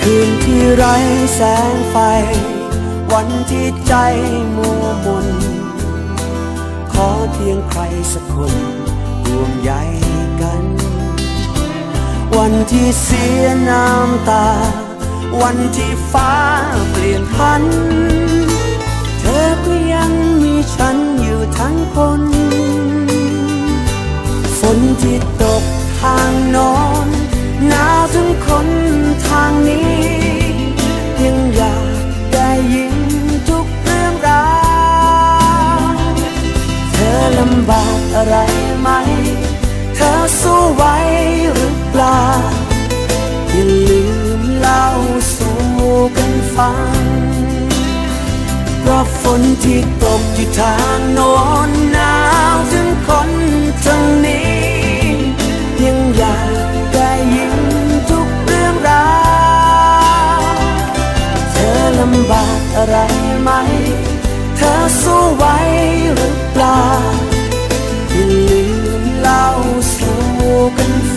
คืนที่ไร้แสงไฟ วันที่ใจมัวมน ขอเพียงใครสักคนห่วงใยกัน วันที่เสียน้ำตา วันที่ฟ้าเปลี่ยนพัน เธอก็ยังมีฉันอยู่ทั้งคน ฝนที่ตกทาง อะไรไหม เธอสู้ไหวหรือเปล่า อย่าลืมเล่าสู่กันฟัง เพราะฝนที่ตกอยู่ทางโน้นหนาวถึงคนทางนี้ ยังอยากได้ยินทุกเรื่องราว เธอลำบากอะไรไหม เธอสู้ไหวหรือเปล่าอย่า